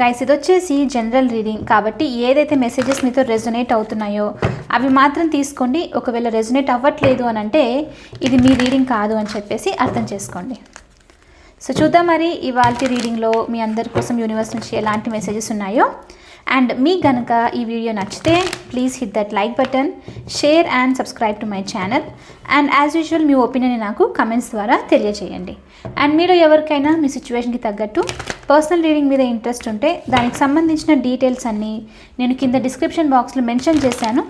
guys ఇది వచ్చేసి general reading కాబట్టి ఏదైతే మెసేజెస్ మీతో రెజొనేట్ అవుతున్నాయో అవి మాత్రం తీసుకోండి. ఒకవేళ రెజొనేట్ అవ్వట్లేదు అని అంటే ఇది మీ రీడింగ్ కాదు అని చెప్పేసి అర్థం చేసుకోండి. సో చూద్దాం మరి ఇవాళ రీడింగ్లో మీ అందరి కోసం యూనివర్స్ నుంచి ఎలాంటి మెసేజెస్ ఉన్నాయో. అండ్ మీ గనక ఈ వీడియో నచ్చితే please hit that like button share and subscribe to my channel and as usual me opinion నాకు కమెంట్స్ ద్వారా తెలియజేయండి అండ్ మీరు ఎవరికైనా మీ సిచ్యువేషన్కి తగ్గట్టు పర్సనల్ రీడింగ్ మీద ఇంట్రెస్ట్ ఉంటే దానికి సంబంధించిన డీటెయిల్స్ అన్నీ నేను కింద డిస్క్రిప్షన్ బాక్స్లో మెన్షన్ చేశాను.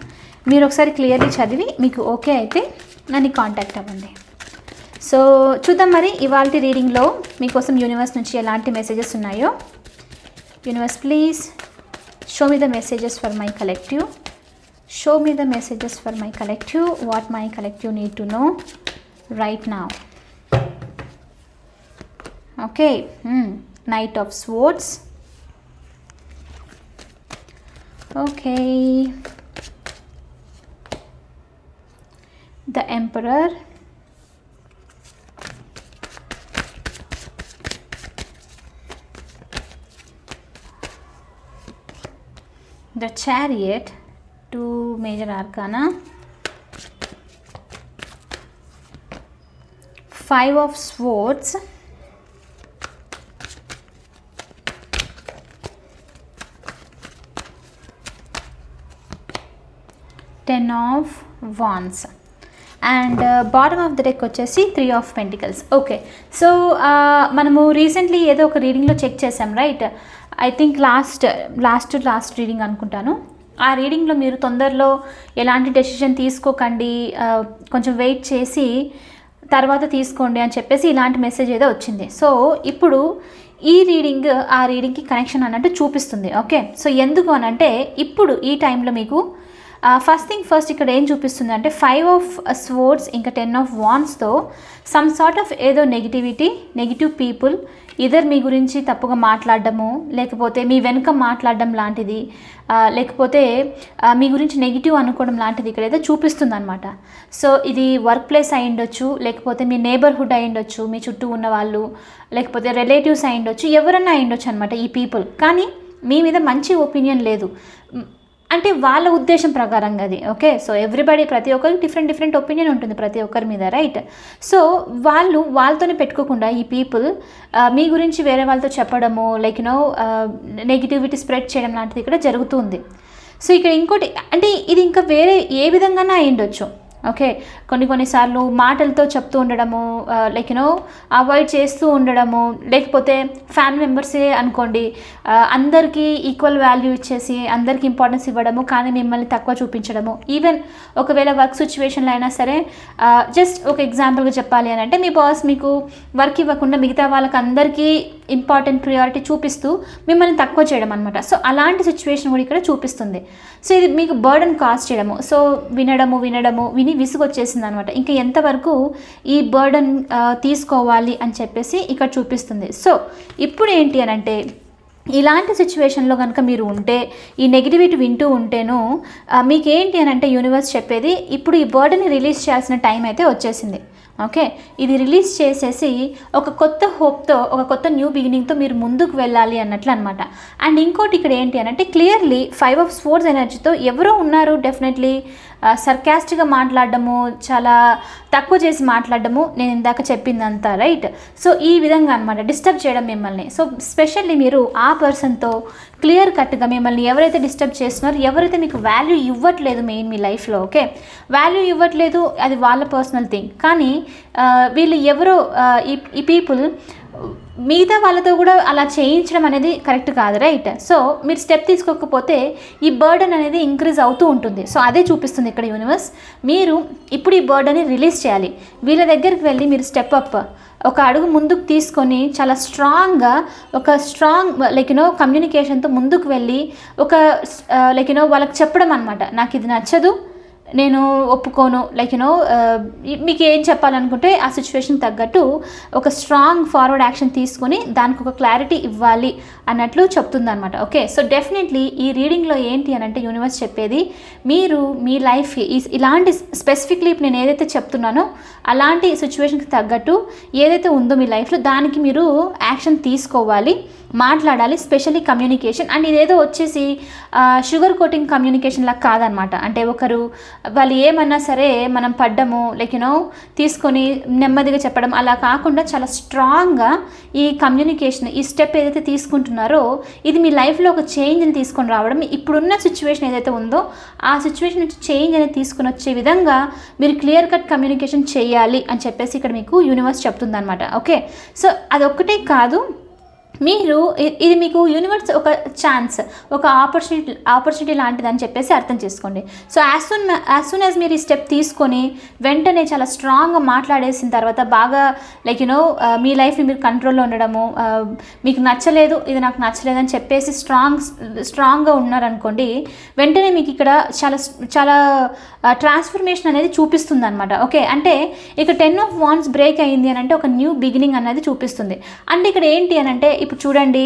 మీరు ఒకసారి క్లియర్లీ చదివి మీకు ఓకే అయితే నన్ను కాంటాక్ట్ అవ్వండి. సో చూద్దాం మరి ఇవాళ రీడింగ్లో మీకోసం యూనివర్స్ నుంచి ఎలాంటి మెసేజెస్ ఉన్నాయో. Universe please show me the messages for my collective show me the messages for my collective what my collective need to know right now okay knight of swords okay the emperor the chariot two major arcana. Five of swords. Ten of wands and bottom of the deck వచ్చేసి three of pentacles okay so మనము recently ఏదో ఒక రీడింగ్లో check చేసాం right I think last last last reading అనుకుంటాను. ఆ రీడింగ్లో మీరు తొందరలో ఎలాంటి డెసిషన్ తీసుకోకండి కొంచెం వెయిట్ చేసి తర్వాత తీసుకోండి అని చెప్పేసి ఇలాంటి మెసేజ్ ఏదో వచ్చింది. సో ఇప్పుడు ఈ రీడింగ్ ఆ రీడింగ్కి కనెక్షన్ అన్నట్టు చూపిస్తుంది. ఓకే సో ఎందుకు అనంటే ఇప్పుడు ఈ టైంలో మీకు ఫస్ట్ థింగ్ ఫస్ట్ ఇక్కడ ఏం చూపిస్తుంది అంటే ఫైవ్ ఆఫ్ స్వోర్డ్స్ ఇంకా టెన్ ఆఫ్ వాన్స్తో సమ్ సార్ట్ ఆఫ్ ఏదో నెగిటివిటీ నెగిటివ్ పీపుల్ ఇదర్ మీ గురించి తప్పుగా మాట్లాడడము లేకపోతే మీ వెనుక మాట్లాడడం లాంటిది లేకపోతే మీ గురించి నెగిటివ్ అనుకోవడం లాంటిది ఇక్కడ ఏదో చూపిస్తుంది అనమాట సో ఇది వర్క్ ప్లేస్ అయి ఉండొచ్చు లేకపోతే మీ నేబర్హుడ్ అయి ఉండొచ్చు మీ చుట్టూ ఉన్న వాళ్ళు లేకపోతే రిలేటివ్స్ అయి ఉండొచ్చు ఎవరన్నా అయి ఉండొచ్చు అనమాట ఈ పీపుల్ కానీ మీ మీద మంచి ఒపీనియన్ లేదు. అంటే వాళ్ళ ఉద్దేశం ప్రకారంగా అది ఓకే? సో ఎవ్రీబడి ప్రతి ఒక్కరికి డిఫరెంట్ డిఫరెంట్ ఒపీనియన్ ఉంటుంది ప్రతి ఒక్కరి మీద రైట్ సో వాళ్ళు వాళ్ళతోనే పెట్టుకోకుండా ఈ పీపుల్ మీ గురించి వేరే వాళ్ళతో చెప్పడము లైక్ నో నెగిటివిటీ స్ప్రెడ్ చేయడం లాంటిది ఇక్కడ జరుగుతుంది సో ఇక్కడ ఇంకోటి అంటే ఇది ఇంకా వేరే ఏ విధంగానే అయి ఉండొచ్చు ఓకే కొన్ని కొన్నిసార్లు మాటలతో చెప్తూ ఉండడము లైక్ యూనో అవాయిడ్ చేస్తూ ఉండడము లేకపోతే ఫ్యామిలీ మెంబర్సే అనుకోండి uh, అందరికీ ఈక్వల్ వాల్యూ ఇచ్చేసి అందరికీ ఇంపార్టెన్స్ ఇవ్వడము కానీ మిమ్మల్ని తక్కువ చూపించడము. ఈవెన్ ఒకవేళ వర్క్ సిచ్యువేషన్లో అయినా సరే uh, జస్ట్ ఒక ఎగ్జాంపుల్గా చెప్పాలి అని అంటే మీ బాస్ మీకు వర్క్ ఇవ్వకుండా మిగతా వాళ్ళకి అందరికీ ఇంపార్టెంట్ ప్రియారిటీ చూపిస్తూ మిమ్మల్ని తక్కువ చేయడం అనమాట సో అలాంటి సిచ్యువేషన్ కూడా ఇక్కడ చూపిస్తుంది. సో ఇది మీకు బర్డన్ కాస్ట్ చేయడము. సో వినడము వినడము విని విసుగొచ్చేసింది అనమాట ఇంకా ఎంతవరకు ఈ బర్డన్ తీసుకోవాలి అని చెప్పేసి ఇక్కడ చూపిస్తుంది. సో ఇప్పుడు ఏంటి అని అంటే ఇలాంటి సిచ్యువేషన్లో కనుక మీరు ఉంటే ఈ నెగిటివిటీ వింటూ ఉంటేను మీకేంటి అని అంటే యూనివర్స్ చెప్పేది ఇప్పుడు ఈ బర్డ్ని రిలీజ్ చేయాల్సిన టైం అయితే వచ్చేసింది. ఓకే? ఇది రిలీజ్ చేసేసి ఒక కొత్త హోప్తో ఒక కొత్త న్యూ బిగినింగ్తో మీరు ముందుకు వెళ్ళాలి అన్నట్లు అనమాట అండ్ ఇంకోటి ఇక్కడ ఏంటి అని అంటే క్లియర్లీ ఫైవ్ ఆఫ్ స్పోర్ట్స్ ఎనర్జీతో ఎవరో ఉన్నారు డెఫినెట్లీ. సర్కాస్ట్గా మాట్లాడడము చాలా తక్కువ చేసి మాట్లాడడము నేను ఇందాక చెప్పిందంతా రైట్ సో ఈ విధంగా అనమాట డిస్టర్బ్ చేయడం మిమ్మల్ని. సో స్పెషల్లీ మీరు ఆ పర్సన్తో క్లియర్ కట్గా మిమ్మల్ని ఎవరైతే డిస్టర్బ్ చేస్తున్నారో ఎవరైతే మీకు వాల్యూ ఇవ్వట్లేదు మెయిన్ మీ లైఫ్లో ఓకే వాల్యూ ఇవ్వట్లేదు అది వాళ్ళ పర్సనల్ థింగ్ కానీ వీళ్ళు ఎవరో ఈ ఈ పీపుల్ మిగతా వాళ్ళతో కూడా అలా చేయించడం అనేది కరెక్ట్ కాదు రైట్ సో మీరు స్టెప్ తీసుకోకపోతే ఈ బర్డన్ అనేది ఇంక్రీజ్ అవుతూ ఉంటుంది. సో అదే చూపిస్తుంది ఇక్కడ యూనివర్స్. మీరు ఇప్పుడు ఈ బర్డన్ని రిలీజ్ చేయాలి. వీళ్ళ దగ్గరికి వెళ్ళి మీరు స్టెప్ అప్. ఒక అడుగు ముందుకు తీసుకొని చాలా స్ట్రాంగ్గా ఒక స్ట్రాంగ్ లైక్ యూనో కమ్యూనికేషన్తో ముందుకు వెళ్ళి ఒక uh, లైక్ యూనో వాళ్ళకి చెప్పడం అనమాట నాకు ఇది నచ్చదు నేను ఒప్పుకోను. లైక్ యూనో మీకు ఏం చెప్పాలనుకుంటే ఆ సిచ్యువేషన్ తగ్గట్టు ఒక స్ట్రాంగ్ ఫార్వర్డ్ యాక్షన్ తీసుకొని దానికి ఒక క్లారిటీ ఇవ్వాలి అన్నట్లు చెప్తుందనమాట ఓకే సో డెఫినెట్లీ ఈ రీడింగ్లో ఏంటి అని అంటే యూనివర్స్ చెప్పేది మీరు మీ లైఫ్ ఇలాంటి స్పెసిఫిక్లీ నేను ఏదైతే చెప్తున్నానో అలాంటి సిచ్యువేషన్కి తగ్గట్టు ఏదైతే ఉందో మీ లైఫ్లో దానికి మీరు యాక్షన్ తీసుకోవాలి. మాట్లాడాలి స్పెషల్లీ కమ్యూనికేషన్ అండ్ ఇదేదో వచ్చేసి షుగర్ కోటింగ్ కమ్యూనికేషన్ లాగా కాదనమాట. అంటే ఒకరు వాళ్ళు ఏమన్నా సరే మనం పడ్డము లైక్ యూనో తీసుకొని నెమ్మదిగా చెప్పడం అలా కాకుండా చాలా స్ట్రాంగ్గా ఈ కమ్యూనికేషన్ ఈ స్టెప్ ఏదైతే తీసుకుంటున్నారో ఇది మీ లైఫ్లో ఒక చేంజ్ని తీసుకొని రావడం ఇప్పుడున్న సిచ్యువేషన్ ఏదైతే ఉందో ఆ సిచ్యువేషన్ నుంచి చేంజ్ అనేది తీసుకొని వచ్చే విధంగా మీరు క్లియర్ కట్ కమ్యూనికేషన్ చేయాలి అని చెప్పేసి ఇక్కడ మీకు యూనివర్స్ చెప్తుందనమాట. ఓకే సో అదొక్కటే కాదు మీరు ఇది మీకు యూనివర్స్ ఒక ఛాన్స్ ఒక ఆపర్చునిటీ ఆపర్చునిటీ లాంటిది అని చెప్పేసి అర్థం చేసుకోండి. So as soon as soon as మీరు ఈ స్టెప్ తీసుకొని వెంటనే చాలా స్ట్రాంగ్గా మాట్లాడేసిన తర్వాత బాగా లైక్ యూనో uh, మీ లైఫ్ని మీరు కంట్రోల్లో ఉండడము uh, మీకు నచ్చలేదు ఇది నాకు నచ్చలేదు అని చెప్పేసి స్ట్రాంగ్ స్ట్రాంగ్గా ఉన్నారనుకోండి వెంటనే మీకు ఇక్కడ చాలా చాలా uh, ట్రాన్స్ఫర్మేషన్ అనేది చూపిస్తుంది అనమాట ఓకే అంటే ఇక టెన్ ఆఫ్ వాన్స్ బ్రేక్ అయింది అని అంటే ఒక న్యూ బిగినింగ్ అనేది చూపిస్తుంది. అంటే ఇక్కడ ఏంటి అని అంటే ఇప్పుడు చూడండి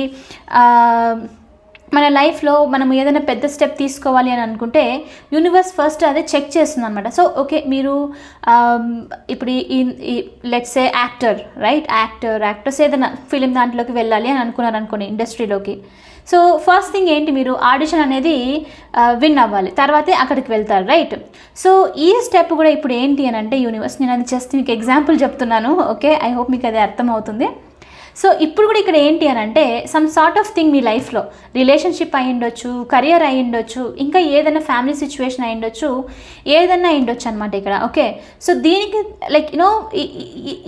మన లైఫ్లో మనం ఏదైనా పెద్ద స్టెప్ తీసుకోవాలి అని అనుకుంటే యూనివర్స్ ఫస్ట్ అదే చెక్ చేస్తుంది అనమాట సో ఓకే మీరు ఇప్పుడు ఈ let's a actor right actor actors ఏదైనా ఫిలిం దాంట్లోకి వెళ్ళాలి అని అనుకున్నారు అనుకోండి ఇండస్ట్రీలోకి సో ఫస్ట్ థింగ్ ఏంటి మీరు? ఆడిషన్ అనేది విన్ అవ్వాలి. తర్వాతే అక్కడికి వెళ్తారు రైట్ సో ఈ స్టెప్ కూడా ఇప్పుడు ఏంటి అని అంటే యూనివర్స్ నేను అది జస్ట్ మీకు ఎగ్జాంపుల్ చెప్తున్నాను ఓకే ఐ హోప్ మీకు అది అర్థమవుతుంది. సో ఇప్పుడు కూడా ఇక్కడ ఏంటి అని అంటే సమ్ సార్ట్ ఆఫ్ థింగ్ మీ లైఫ్లో రిలేషన్షిప్ అయి ఉండొచ్చు కెరియర్ అయి ఉండొచ్చు ఇంకా ఏదైనా ఫ్యామిలీ సిచ్యువేషన్ అయి ఉండొచ్చు ఏదైనా అయి ఉండొచ్చు అనమాట ఇక్కడ ఓకే సో దీనికి లైక్ యూనో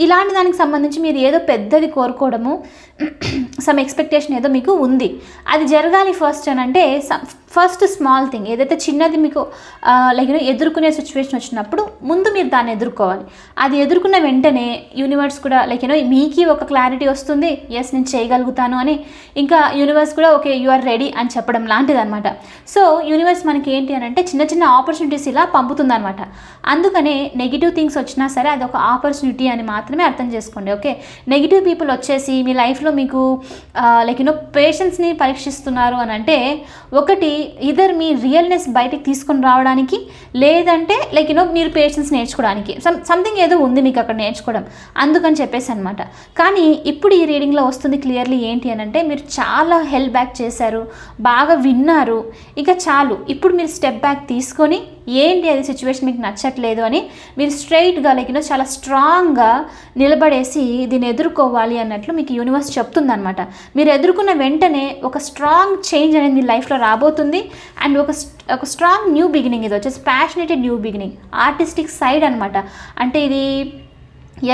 ఇలాంటి దానికి సంబంధించి మీరు ఏదో పెద్దది కోరుకోవడము సమ్ ఎక్స్పెక్టేషన్ ఏదో మీకు ఉంది. అది జరగాలి ఫస్ట్ అని అంటే ఫస్ట్ స్మాల్ థింగ్ ఏదైతే చిన్నది మీకు లైక్ ఎదుర్కొనే సిచ్యువేషన్ వచ్చినప్పుడు ముందు మీరు దాన్ని ఎదుర్కోవాలి. అది ఎదుర్కొన్న వెంటనే యూనివర్స్ కూడా లైక్ యూనో మీకు ఒక క్లారిటీ వస్తుంది. ఎస్ నేను చేయగలుగుతాను అని. ఇంకా యూనివర్స్ కూడా ఓకే యు ఆర్ రెడీ అని చెప్పడం లాంటిది అనమాట సో యూనివర్స్ మనకి ఏంటి అని అంటే చిన్న చిన్న ఆపర్చునిటీస్ ఇలా పంపుతుందనమాట అందుకనే నెగిటివ్ థింగ్స్ వచ్చినా సరే అది ఒక ఆపర్చునిటీ అని మాత్రమే అర్థం చేసుకోండి ఓకే నెగిటివ్ పీపుల్ వచ్చేసి మీ లైఫ్లో మీకు లైక్ యూనో పేషెన్స్ని పరీక్షిస్తున్నారు అని అంటే ఒకటి ఇదర్ మీ రియల్నెస్ బయటికి తీసుకొని రావడానికి లేదంటే లైక్ యూనో మీరు పేషెన్స్ నేర్చుకోవడానికి. సమ్ సంథింగ్ ఏదో ఉంది మీకు అక్కడ నేర్చుకోవడం. అందుకని చెప్పేసి అనమాట కానీ ఇప్పుడు ఈ రీడింగ్లో వస్తుంది క్లియర్లీ ఏంటి అని అంటే మీరు చాలా హెల్ప్ బ్యాక్ చేశారు బాగా విన్నారు ఇక చాలు. ఇప్పుడు మీరు స్టెప్ బ్యాక్ తీసుకొని ఏంటి అది సిచ్యువేషన్ మీకు నచ్చట్లేదు అని మీరు స్ట్రైట్గా లైక్ యూనో చాలా స్ట్రాంగ్గా నిలబడేసి దీన్ని ఎదుర్కోవాలి అన్నట్లు మీకు యూనివర్స్ చెప్తుందనమాట మీరు ఎదుర్కొన్న వెంటనే ఒక స్ట్రాంగ్ చేంజ్ అనేది మీ లైఫ్లో రాబోతుంది. అండ్ ఒక ఒక స్ట్రాంగ్ న్యూ బిగినింగ్ ఇది వచ్చేసి passionated new beginning artistic side అనమాట అంటే ఇది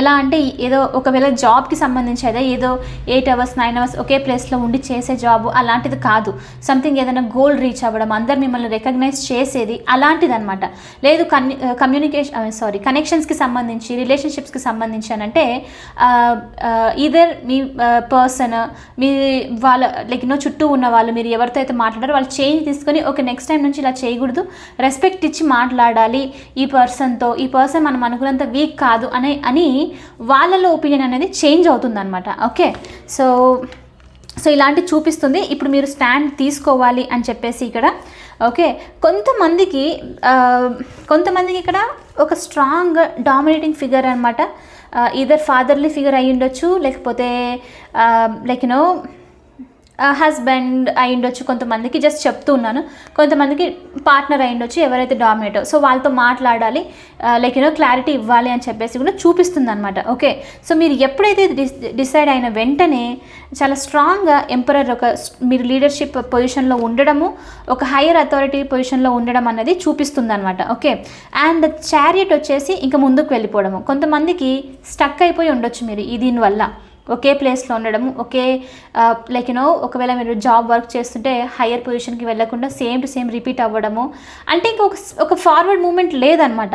ఎలా అంటే ఏదో ఒకవేళ జాబ్కి సంబంధించి అయితే ఏదో ఎయిట్ అవర్స్ నైన్ అవర్స్ ఒకే ప్లేస్లో ఉండి చేసే జాబ్ అలాంటిది కాదు. సంథింగ్ ఏదైనా గోల్ రీచ్ అవ్వడం అందరు మిమ్మల్ని రికగ్నైజ్ చేసేది అలాంటిది అనమాట లేదు కన్యూ కమ్యూనికేషన్ సారీ కనెక్షన్స్కి సంబంధించి రిలేషన్షిప్స్కి సంబంధించి అని అంటే ఇదర్ మీ పర్సన్ మీ వాళ్ళ లైక్ నో చుట్టూ ఉన్న వాళ్ళు మీరు ఎవరితో అయితే మాట్లాడారో వాళ్ళు చేంజ్ తీసుకొని ఓకే నెక్స్ట్ టైం నుంచి ఇలా చేయకూడదు రెస్పెక్ట్ ఇచ్చి మాట్లాడాలి ఈ పర్సన్తో ఈ పర్సన్ మనం అనుకున్నంత వీక్ కాదు అనే అని వాళ్ళలో ఒపీనియన్ అనేది చేంజ్ అవుతుందన్నమాట. ఓకే సో సో ఇలాంటి చూపిస్తుంది. ఇప్పుడు మీరు స్టాండ్ తీసుకోవాలి అని చెప్పేసి ఇక్కడ ఓకే కొంతమందికి కొంతమందికి ఇక్కడ ఒక స్ట్రాంగ్ డామినేటింగ్ ఫిగర్ అనమాట ఇదర్ ఫాదర్లీ ఫిగర్ అయి ఉండొచ్చు లేకపోతే లైక్ యూనో హస్బెండ్ అయి ఉండొచ్చు కొంతమందికి జస్ట్ చెప్తూ ఉన్నాను. కొంతమందికి పార్ట్నర్ అయి ఉండొచ్చు ఎవరైతే డామినేటో సో వాళ్ళతో మాట్లాడాలి లైక్ యూనో క్లారిటీ ఇవ్వాలి అని చెప్పేసి కూడా చూపిస్తుంది అనమాట ఓకే సో మీరు ఎప్పుడైతే డిసైడ్ అయిన వెంటనే చాలా స్ట్రాంగ్గా ఎంపరర్ ఒక మీరు లీడర్షిప్ పొజిషన్లో ఉండడము ఒక హైయర్ అథారిటీ పొజిషన్లో ఉండడం అన్నది చూపిస్తుంది అనమాట ఓకే అండ్ చారియట్ వచ్చేసి ఇంకా ముందుకు వెళ్ళిపోవడము. కొంతమందికి స్టక్ అయిపోయి ఉండొచ్చు మీరు ఈ దీనివల్ల. ఒకే ప్లేస్లో ఉండడం ఒకే లైక్ యూనో ఒకవేళ మీరు జాబ్ వర్క్ చేస్తుంటే హయ్యర్ పొజిషన్కి వెళ్ళకుండా సేమ్ టు సేమ్ రిపీట్ అవ్వడము. అంటే ఇంక ఒక ఒక ఫార్వర్డ్ మూమెంట్ లేదనమాట.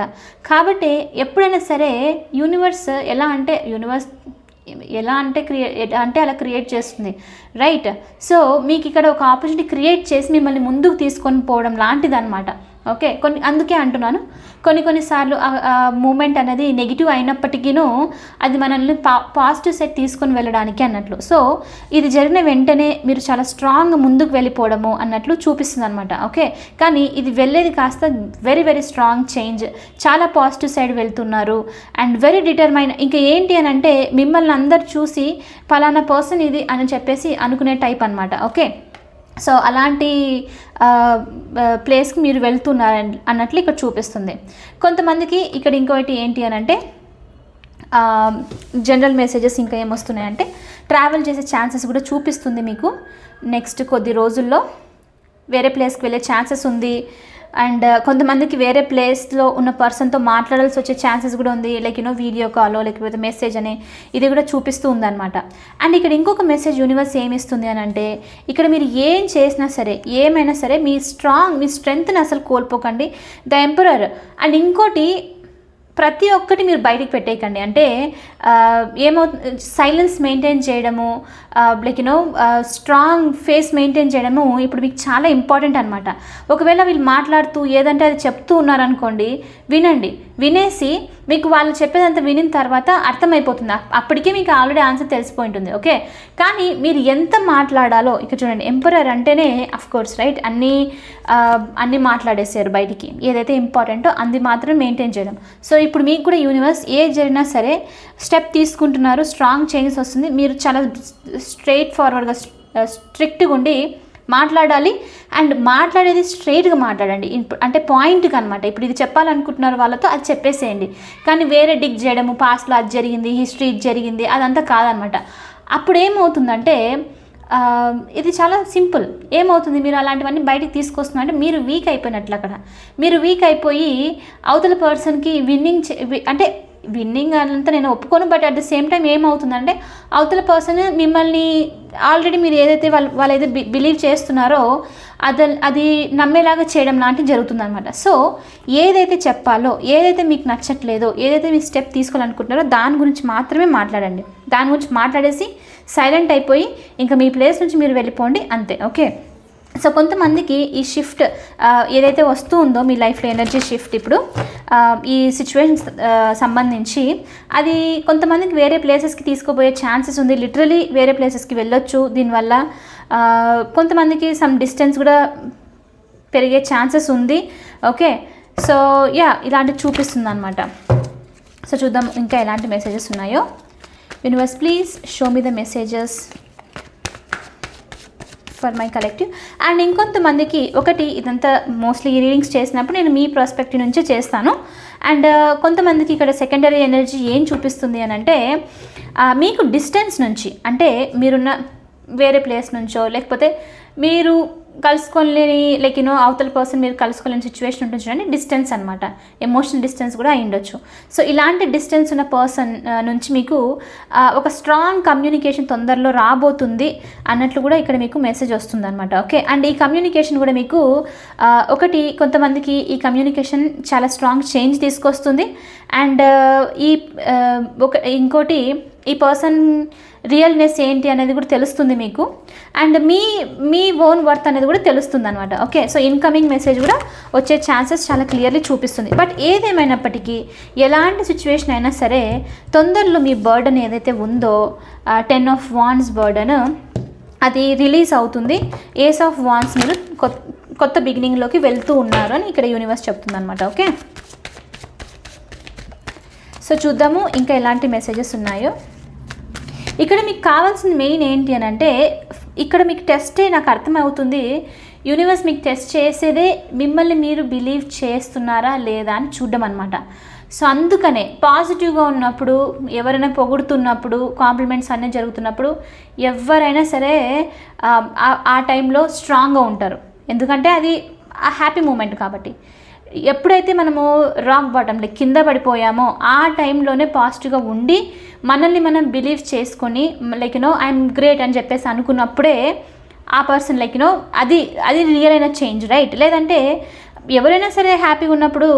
కాబట్టి ఎప్పుడైనా సరే యూనివర్స్ ఎలా అంటే యూనివర్స్ ఎలా అంటే క్రియేట్ అంటే అలా క్రియేట్ చేస్తుంది. రైట్ సో మీకు ఇక్కడ ఒక ఆపర్చునిటీ క్రియేట్ చేసి మిమ్మల్ని ముందుకు తీసుకొని పోవడం లాంటిదన్నమాట ఓకే కొన్ని అందుకే అంటున్నాను. కొన్ని కొన్నిసార్లు మూమెంట్ అనేది నెగిటివ్ అయినప్పటికీను అది మనల్ని పా పాజిటివ్ సెట్ తీసుకొని వెళ్ళడానికి అన్నట్లు. సో ఇది జరిగిన వెంటనే మీరు చాలా స్ట్రాంగ్ ముందుకు వెళ్ళిపోవడము అన్నట్లు చూపిస్తుంది అనమాట ఓకే? కానీ ఇది వెళ్ళేది కాస్త వెరీ వెరీ స్ట్రాంగ్ చేంజ్. చాలా పాజిటివ్ సైడ్ వెళ్తున్నారు. అండ్ వెరీ డిటర్మైన్ ఇంకా ఏంటి అని అంటే మిమ్మల్ని అందరు చూసి పలానా పర్సన్ ఇది అని చెప్పేసి అనుకునే టైప్ అనమాట ఓకే? సో అలాంటి ప్లేస్కి మీరు వెళ్తున్నారు అన్నట్లు ఇక్కడ చూపిస్తుంది. కొంతమందికి ఇక్కడ ఇంకోటి ఏంటి అని అంటే జనరల్ మెసేజెస్ ఇంకా ఏమొస్తున్నాయంటే ట్రావెల్ చేసే ఛాన్సెస్ కూడా చూపిస్తుంది మీకు నెక్స్ట్ కొద్ది రోజుల్లో. వేరే ప్లేస్కి వెళ్ళే ఛాన్సెస్ ఉంది. అండ్ uh, కొంతమందికి వేరే ప్లేస్లో ఉన్న పర్సన్తో మాట్లాడాల్సి వచ్చే ఛాన్సెస్ కూడా ఉంది. లైక్ యూనో వీడియో కాలో లేకపోతే మెసేజ్ అని ఇది కూడా చూపిస్తూ ఉందన్నమాట. అండ్ ఇక్కడ ఇంకొక మెసేజ్ యూనివర్స్ ఏమి ఇస్తుంది అని అంటే ఇక్కడ మీరు ఏం చేసినా సరే ఏమైనా సరే మీ స్ట్రాంగ్ మీ స్ట్రెంగ్త్ని అసలు కోల్పోకండి. ద ఎంపరర్ అండ్ ఇంకోటి ప్రతి ఒక్కటి మీరు బయటికి పెట్టేయకండి. అంటే ఏమవుతుంది సైలెన్స్ మెయింటైన్ చేయడము like you know strong face maintain చేయడము ఇప్పుడు మీకు చాలా ఇంపార్టెంట్ అనమాట ఒకవేళ వీళ్ళు మాట్లాడుతూ ఏదంటే అది చెప్తూ ఉన్నారనుకోండి వినండి. వినేసి మీకు వాళ్ళు చెప్పేదంతా వినిన తర్వాత అర్థమైపోతుంది. అప్పటికే మీకు ఆల్రెడీ ఆన్సర్ తెలిసిపోయి ఉంటుంది ఓకే? కానీ మీరు ఎంత మాట్లాడాలో ఇక చూడండి ఎంపరర్ అంటేనే అఫ్ కోర్స్ రైట్ అన్నీ అన్నీ మాట్లాడేసారు బయటికి. ఏదైతే ఇంపార్టెంటో అది మాత్రం మెయింటైన్ చేయడం. సో ఇప్పుడు మీకు కూడా యూనివర్స్ ఏ జరిగినా సరే స్టెప్ తీసుకుంటున్నారు స్ట్రాంగ్ చేంజెస్ వస్తుంది. మీరు చాలా స్ట్రైట్ ఫార్వర్డ్గా స్ట్రిక్ట్గా ఉండి మాట్లాడాలి. అండ్ మాట్లాడేది స్ట్రైట్గా మాట్లాడండి. అంటే పాయింట్గా అనమాట ఇప్పుడు ఇది చెప్పాలనుకుంటున్నారు వాళ్ళతో అది చెప్పేసేయండి. కానీ వేరే డిగ్ చేయడము పాస్ట్లో అది జరిగింది హిస్టరీ ఇది జరిగింది అదంతా కాదనమాట అప్పుడు ఏమవుతుందంటే ఇది చాలా సింపుల్. ఏమవుతుంది? మీరు అలాంటివన్నీ బయటికి తీసుకొస్తున్నా అంటే మీరు వీక్ అయిపోయినట్లు అక్కడ మీరు వీక్ అయిపోయి అవతల పర్సన్కి విన్నింగ్ అంటే విన్నింగ్ అంతా నేను ఒప్పుకోను but at the same time ఏమవుతుందంటే అవతల పర్సన్ మిమ్మల్ని ఆల్రెడీ మీరు ఏదైతే వాళ్ళు వాళ్ళు ఏదైతే బిలీవ్ చేస్తున్నారో అది అది నమ్మేలాగా చేయడం లాంటివి జరుగుతుందనమాట సో ఏదైతే చెప్పాలో ఏదైతే మీకు నచ్చట్లేదో ఏదైతే మీ స్టెప్ తీసుకోవాలనుకుంటున్నారో దాని గురించి మాత్రమే మాట్లాడండి. దాని గురించి మాట్లాడేసి సైలెంట్ అయిపోయి ఇంకా మీ ప్లేస్ నుంచి మీరు వెళ్ళిపోండి అంతే ఓకే సో కొంతమందికి ఈ షిఫ్ట్ ఏదైతే వస్తూ ఉందో మీ లైఫ్లో ఎనర్జీ షిఫ్ట్ ఇప్పుడు ఈ సిచ్యువేషన్ సంబంధించి అది కొంతమందికి వేరే ప్లేసెస్కి తీసుకుపోయే ఛాన్సెస్ ఉంది. లిటరలీ వేరే ప్లేసెస్కి వెళ్ళొచ్చు. దీనివల్ల కొంతమందికి సమ్ డిస్టెన్స్ కూడా పెరిగే ఛాన్సెస్ ఉంది. ఓకే సో యా ఇలాంటివి చూపిస్తుంది అనమాట సో చూద్దాం ఇంకా ఎలాంటి మెసేజెస్ ఉన్నాయో. Universe please show me the messages for my collective and ఇంకొంతమందికి ఒకటి ఇదంతా మోస్ట్లీ రీడింగ్స్ చేసినప్పుడు నేను మీ ప్రాస్పెక్టివ్ నుంచే చేస్తాను. అండ్ uh, కొంతమందికి ఇక్కడ సెకండరీ ఎనర్జీ ఏం చూపిస్తుంది అని అంటే మీకు డిస్టెన్స్ నుంచి అంటే మీరున్న వేరే ప్లేస్ నుంచో లేకపోతే మీరు కలుసుకోలేని లైక్ యూనో అవతల పర్సన్ మీరు కలుసుకోలేని సిచ్యువేషన్ ఉంటుంది చూడండి. డిస్టెన్స్ అనమాట ఎమోషనల్ డిస్టెన్స్ కూడా అయి ఉండొచ్చు. సో ఇలాంటి డిస్టెన్స్ ఉన్న పర్సన్ నుంచి మీకు ఒక స్ట్రాంగ్ కమ్యూనికేషన్ తొందరలో రాబోతుంది అన్నట్లు కూడా ఇక్కడ మీకు మెసేజ్ వస్తుంది అనమాట ఓకే అండ్ ఈ కమ్యూనికేషన్ కూడా మీకు ఒకటి కొంతమందికి ఈ కమ్యూనికేషన్ చాలా స్ట్రాంగ్ చేంజ్ తీసుకొస్తుంది. అండ్ ఈ ఒక ఇంకోటి ఈ పర్సన్ రియల్నెస్ ఏంటి అనేది కూడా తెలుస్తుంది మీకు. అండ్ మీ మీ ఓన్ వర్త్ అనేది కూడా తెలుస్తుంది అనమాట ఓకే సో ఇన్కమింగ్ మెసేజ్ కూడా వచ్చే ఛాన్సెస్ చాలా క్లియర్లీ చూపిస్తుంది. బట్ ఏదేమైనప్పటికీ ఎలాంటి సిచ్యువేషన్ అయినా సరే తొందరలో మీ బర్డన్ ఏదైతే ఉందో టెన్ ఆఫ్ వాన్స్ బర్డన్ అది రిలీజ్ అవుతుంది. ఏస్ ఆఫ్ వాన్స్ మీరు కొత్త బిగినింగ్లోకి వెళ్తూ ఉన్నారు అని ఇక్కడ యూనివర్స్ చెప్తుంది అనమాట ఓకే? సో చూద్దాము ఇంకా ఎలాంటి మెసేజెస్ ఉన్నాయో. ఇక్కడ మీకు కావాల్సిన మెయిన్ ఏంటి అని అంటే ఇక్కడ మీకు టెస్టే నాకు అర్థమవుతుంది. యూనివర్స్ మీకు టెస్ట్ చేసేదే మిమ్మల్ని మీరు బిలీవ్ చేస్తున్నారా లేదా అని చూడడం అనమాట సో అందుకనే పాజిటివ్గా ఉన్నప్పుడు ఎవరైనా పొగుడుతున్నప్పుడు కాంప్లిమెంట్స్ అన్నీ జరుగుతున్నప్పుడు ఎవరైనా సరే ఆ టైంలో స్ట్రాంగ్గా ఉంటారు. ఎందుకంటే అది హ్యాపీ మూమెంట్ కాబట్టి. ఎప్పుడైతే మనము రాక్ బాటంలో కింద పడిపోయామో ఆ టైంలోనే పాజిటివ్గా ఉండి మనల్ని మనం బిలీవ్ చేసుకొని లైక్ యూనో ఐఎమ్ గ్రేట్ అని చెప్పేసి అనుకున్నప్పుడే ఆ పర్సన్ లైక్ యూనో అది అది రియల్ అయిన చేంజ్ రైట్ లేదంటే ఎవరైనా సరే హ్యాపీగా ఉన్నప్పుడు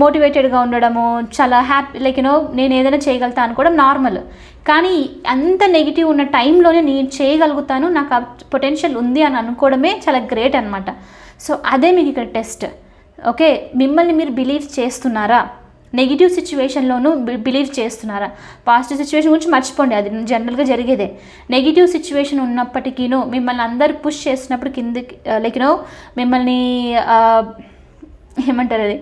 మోటివేటెడ్గా ఉండడము చాలా హ్యాపీ లైక్ యూనో నేను ఏదైనా చేయగలుగుతా అనుకోవడం నార్మల్ కానీ అంత నెగిటివ్ ఉన్న టైంలోనే నేను చేయగలుగుతాను నాకు ఆ పొటెన్షియల్ ఉంది అని అనుకోవడమే చాలా గ్రేట్ అనమాట సో అదే మీకు ఇక్కడ టెస్ట్. ఓకే మిమ్మల్ని మీరు బిలీవ్ చేస్తున్నారా? నెగిటివ్ సిచ్యువేషన్లోనూ బిలీవ్ చేస్తున్నారా? పాజిటివ్ సిచ్యువేషన్ గురించి మర్చిపోండి అది జనరల్గా జరిగేదే. నెగిటివ్ సిచ్యువేషన్ ఉన్నప్పటికీను మిమ్మల్ని అందరు పుష్ చేసినప్పుడు కిందకి లైక్ నో మిమ్మల్ని ఏమంటారు అది?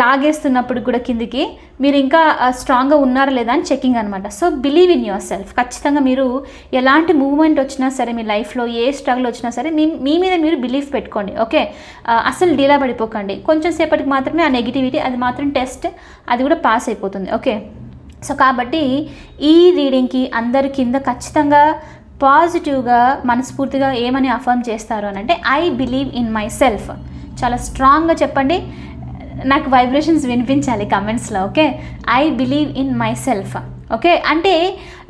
లాగేస్తున్నప్పుడు కూడా కిందికి మీరు ఇంకా స్ట్రాంగ్గా ఉన్నారా లేదా అని చెకింగ్ అనమాట so believe in yourself ఖచ్చితంగా మీరు ఎలాంటి మూవ్మెంట్ వచ్చినా సరే మీ లైఫ్లో ఏ స్ట్రగుల్ వచ్చినా సరే మీ మీ మీద మీరు బిలీఫ్ పెట్టుకోండి. ఓకే అసలు డీలా పడిపోకండి. కొంచెం సేపటికి మాత్రమే ఆ నెగిటివిటీ అది మాత్రం టెస్ట్ అది కూడా పాస్ అయిపోతుంది. ఓకే సో కాబట్టి ఈ రీడింగ్కి అందరి కింద ఖచ్చితంగా పాజిటివ్గా మనస్ఫూర్తిగా ఏమని అఫర్మ్ చేస్తారు అని అంటే I believe in myself చాలా స్ట్రాంగ్గా చెప్పండి. నాకు వైబ్రేషన్స్ వినిపించాలి కమెంట్స్లో okay I believe in myself okay అంటే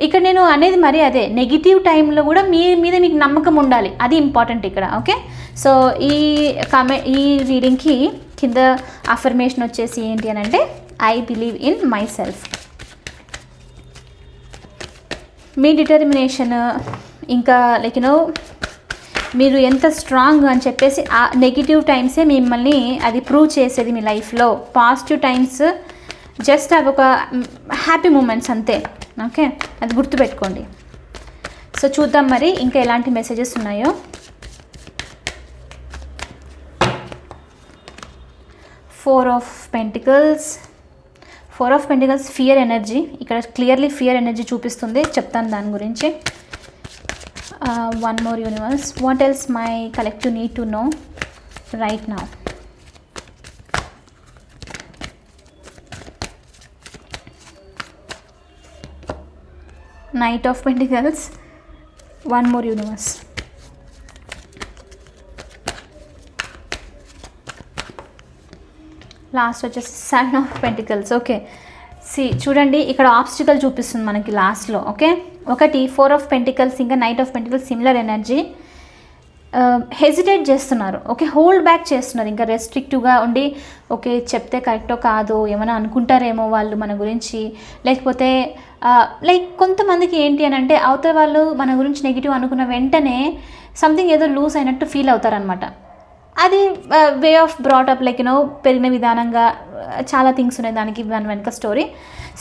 ఇక్కడ నేను అనేది మరి అదే నెగిటివ్ టైంలో కూడా మీ మీద మీకు నమ్మకం ఉండాలి. అది ఇంపార్టెంట్ ఇక్కడ ఓకే సో ఈ కమె ఈ రీడింగ్కి కింద అఫర్మేషన్ వచ్చేసి ఏంటి అని అంటే I believe in myself మీ డిటర్మినేషన్ ఇంకా లైక్ యూనో మీరు ఎంత స్ట్రాంగ్ అని చెప్పేసి ఆ నెగిటివ్ టైమ్సే మిమ్మల్ని అది ప్రూవ్ చేసేది మీ లైఫ్లో పాజిటివ్ టైమ్స్ జస్ట్ అవి ఒక హ్యాపీ మూమెంట్స్ అంతే. ఓకే అది గుర్తుపెట్టుకోండి. సో చూద్దాం మరి ఇంకా ఎలాంటి మెసేజెస్ ఉన్నాయో. Four of pentacles four of pentacles fear energy ఇక్కడ క్లియర్లీ ఫియర్ ఎనర్జీ చూపిస్తుంది. చెప్తాను దాని గురించి. One more universe what else my collective need to know right now knight of pentacles one more universe last వచ్చేసి seven of pentacles okay see చూడండి ఇక్కడ obstacle చూపిస్తుంది మనకి లాస్ట్లో ఓకే ఒకటి ఫోర్ ఆఫ్ పెంటికల్స్ ఇంకా knight of pentacles similar energy hesitate చేస్తున్నారు. Okay hold back చేస్తున్నారు. ఇంకా రెస్ట్రిక్టివ్గా ఉండి ఓకే చెప్తే కరెక్టో కాదో ఏమైనా అనుకుంటారేమో వాళ్ళు మన గురించి. లేకపోతే uh, లైక్ కొంతమందికి ఏంటి అని అంటే అవతల వాళ్ళు మన గురించి నెగిటివ్ అనుకున్న వెంటనే సంథింగ్ ఏదో లూజ్ అయినట్టు ఫీల్ అవుతారనమాట అది way of brought up like you know పెరిగిన విధానంగా uh, చాలా థింగ్స్ ఉన్నాయి దానికి దాని వెనక స్టోరీ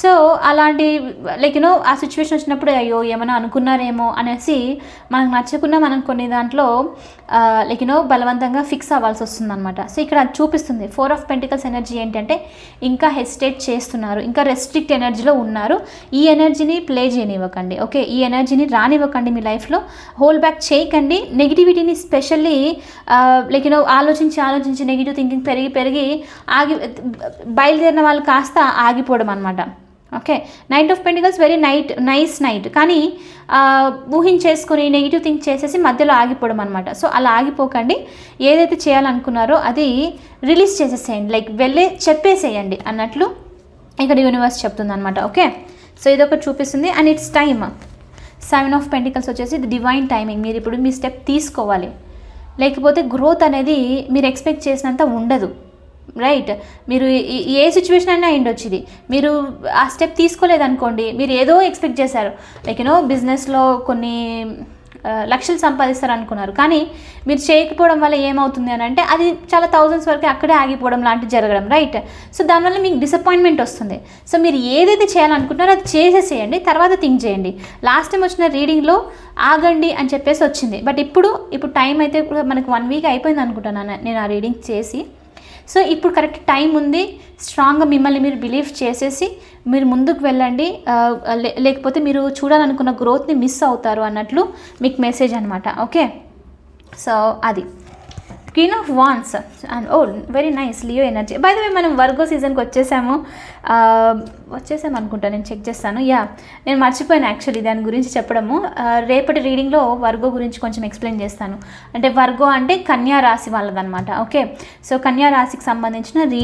సో అలాంటి లైక్ యూనో ఆ సిచ్యువేషన్ వచ్చినప్పుడు అయ్యో ఏమైనా అనుకున్నారేమో అనేసి మనకు నచ్చకుండా మనం కొన్ని దాంట్లో లైక్ యూనో బలవంతంగా ఫిక్స్ అవ్వాల్సి వస్తుంది అనమాట సో ఇక్కడ అది చూపిస్తుంది. ఫోర్ ఆఫ్ పెంటికల్స్ ఎనర్జీ ఏంటంటే ఇంకా హెసిటేట్ చేస్తున్నారు ఇంకా రెస్ట్రిక్ట్ ఎనర్జీలో ఉన్నారు. ఈ ఎనర్జీని ప్లే చేయనివ్వకండి ఓకే ఈ ఎనర్జీని రానివ్వకండి మీ లైఫ్లో హోల్ బ్యాక్ చేయకండి. నెగిటివిటీని స్పెషల్లీ లైక్ యూనో ఆలోచించి ఆలోచించి నెగిటివ్ థింకింగ్ పెరిగి పెరిగి ఆగి బయలుదేరిన వాళ్ళు కాస్త ఆగిపోవడం అనమాట okay knight of pentacles very knight nice knight కానీ ఊహించేసుకుని ఊహించేసుకొని నెగిటివ్ థింక్ చేసేసి మధ్యలో ఆగిపోవడం అనమాట సో అలా ఆగిపోకండి. ఏదైతే చేయాలనుకున్నారో అది రిలీజ్ చేసేసేయండి. లైక్ వెళ్ళే చెప్పేసేయండి అన్నట్లు ఇక్కడ యూనివర్స్ చెప్తుంది అనమాట ఓకే సో ఇది ఒకటి చూపిస్తుంది. And it's time seven of pentacles వచ్చేసి ఇది డివైన్ టైమింగ్ మీరు ఇప్పుడు మీ స్టెప్ తీసుకోవాలి. లేకపోతే గ్రోత్ అనేది మీరు ఎక్స్పెక్ట్ చేసినంత ఉండదు. రైట్ మీరు ఈ- ఏ సిచ్యువేషన్ అయినా అయిండొచ్చు ఇది. మీరు ఆ స్టెప్ తీసుకోలేదనుకోండి మీరు ఏదో ఎక్స్పెక్ట్ చేశారు. లైక్ యూనో బిజినెస్లో కొన్ని లక్షలు సంపాదిస్తారు అనుకున్నారు కానీ మీరు చేయకపోవడం వల్ల ఏమవుతుంది అని అంటే అది చాలా థౌజండ్స్ వరకు అక్కడే ఆగిపోవడం లాంటివి జరగడం. రైట్ సో దానివల్ల మీకు డిసప్పాయింట్మెంట్ వస్తుంది. సో మీరు ఏదైతే చేయాలనుకుంటున్నారో అది చేసేసేయండి తర్వాత థింక్ చేయండి. లాస్ట్ టైం వచ్చిన రీడింగ్లో ఆగండి అని చెప్పేసి వచ్చింది. బట్ ఇప్పుడు ఇప్పుడు టైం అయితే మనకు వన్ వీక్ అయిపోయింది అనుకుంటున్నాను నేను ఆ రీడింగ్ చేసి. సో ఇప్పుడు కరెక్ట్ టైం ఉంది. స్ట్రాంగ్గా మిమ్మల్ని మీరు బిలీవ్ చేసేసి మీరు ముందుకు వెళ్ళండి. లే- లేకపోతే మీరు చూడాలనుకున్న గ్రోత్ని మిస్ అవుతారు అన్నట్లు మీకు మెసేజ్ అనమాట ఓకే? సో అది. Queen of wands and oh very nice Leo energy. By the way మనం వర్గో సీజన్కి వచ్చేసాము. వచ్చేసాం అనుకుంటా నేను చెక్ చేస్తాను. యా నేను మర్చిపోయాను యాక్చువల్లీ దాని గురించి చెప్పడము. రేపటి రీడింగ్లో వర్గో గురించి కొంచెం ఎక్స్ప్లెయిన్ చేస్తాను. అంటే వర్గో అంటే కన్యా రాశి వాళ్ళదనమాట ఓకే సో కన్యా రాశికి సంబంధించిన రీ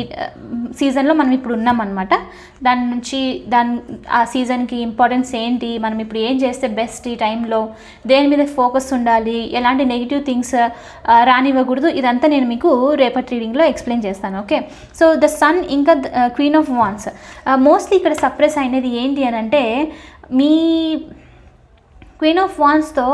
సీజన్లో మనం ఇప్పుడు ఉన్నామన్నమాట. దాని నుంచి దాని ఆ సీజన్కి ఇంపార్టెన్స్ ఏంటి మనం ఇప్పుడు ఏం చేస్తే బెస్ట్ ఈ టైంలో దేని మీద ఫోకస్ ఉండాలి ఎలాంటి నెగిటివ్ థింగ్స్ రానివ్వకూడదు ఇదంతా నేను మీకు రేపటి రీడింగ్లో ఎక్స్ప్లెయిన్ చేస్తాను ఓకే సో ద సన్ ఇంకా క్వీన్ ఆఫ్ వాన్స్ మోస్ట్లీ ఇక్కడ సప్రెస్ అయినది ఏంటి అని అంటే మీ క్వీన్ ఆఫ్ వాన్స్తో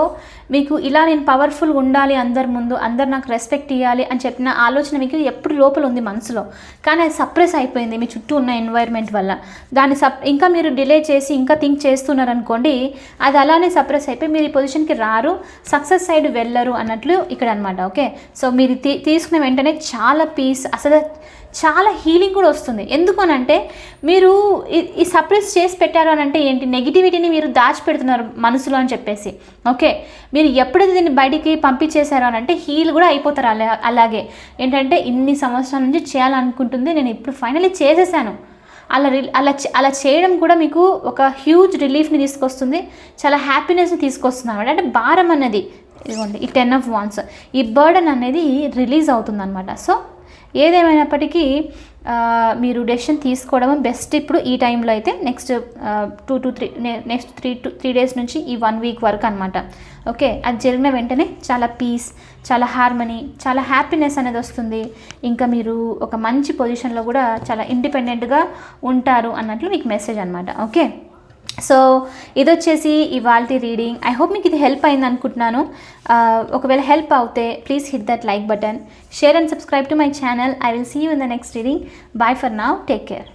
మీకు ఇలా నేను పవర్ఫుల్ ఉండాలి అందరి ముందు అందరు నాకు రెస్పెక్ట్ ఇవ్వాలి అని చెప్పిన ఆలోచన మీకు ఎప్పుడు లోపల ఉంది మనసులో. కానీ అది సప్రెస్ అయిపోయింది మీ చుట్టూ ఉన్న ఎన్వైర్న్మెంట్ వల్ల. దాన్ని సప్ ఇంకా మీరు డిలే చేసి ఇంకా థింక్ చేస్తున్నారు అనుకోండి అది అలానే సప్రెస్ అయిపోయి మీరు ఈ పొజిషన్కి రారు సక్సెస్ సైడ్ వెళ్ళరు అన్నట్లు ఇక్కడ అనమాట ఓకే? సో మీరు తీ తీసుకున్న వెంటనే చాలా పీస్ అసలు చాలా హీలింగ్ కూడా వస్తుంది. ఎందుకు అని అంటే మీరు ఈ- సప్రెస్ చేసి పెట్టారు అని అంటే ఏంటి? నెగిటివిటీని మీరు దాచిపెడుతున్నారు మనసులో అని చెప్పేసి. ఓకే? మీరు ఎప్పుడైతే దీన్ని బయటికి పంపించేశారు అని అంటే హీల్ కూడా అయిపోతారు అలా అలాగే. ఏంటంటే ఇన్ని సంవత్సరాల నుంచి చేయాలనుకుంటుంది. నేను ఇప్పుడు ఫైనలీ చేసేసాను. అలా రి అలా అలా చేయడం కూడా మీకు ఒక హ్యూజ్ రిలీఫ్ని తీసుకొస్తుంది. చాలా హ్యాపీనెస్ని తీసుకొస్తుంది అనమాట అంటే భారం అనేది ఇదిగోండి ఈ టెన్ ఆఫ్ వాన్స్. ఈ బర్డన్ అనేది రిలీజ్ అవుతుంది అనమాట సో ఏదేమైనప్పటికీ మీరు డెసిషన్ తీసుకోవడం బెస్ట్ ఇప్పుడు ఈ టైంలో అయితే next two to three next three to three days నుంచి ఈ వన్ వీక్ వరకు అనమాట ఓకే? అది జరిగిన వెంటనే చాలా పీస్ చాలా హార్మనీ చాలా హ్యాపీనెస్ అనేది వస్తుంది. ఇంకా మీరు ఒక మంచి పొజిషన్లో కూడా చాలా ఇండిపెండెంట్గా ఉంటారు అన్నట్లు మీకు మెసేజ్ అనమాట ఓకే? సో ఇది వచ్చేసి ఇవాళ రీడింగ్. ఐ హోప్ మీకు ఇది హెల్ప్ అయింది అనుకుంటున్నాను ఒకవేళ హెల్ప్ అవుతే please hit that like button. Share and subscribe to my channel. I will see you in the next reading. Bye for now. Take care.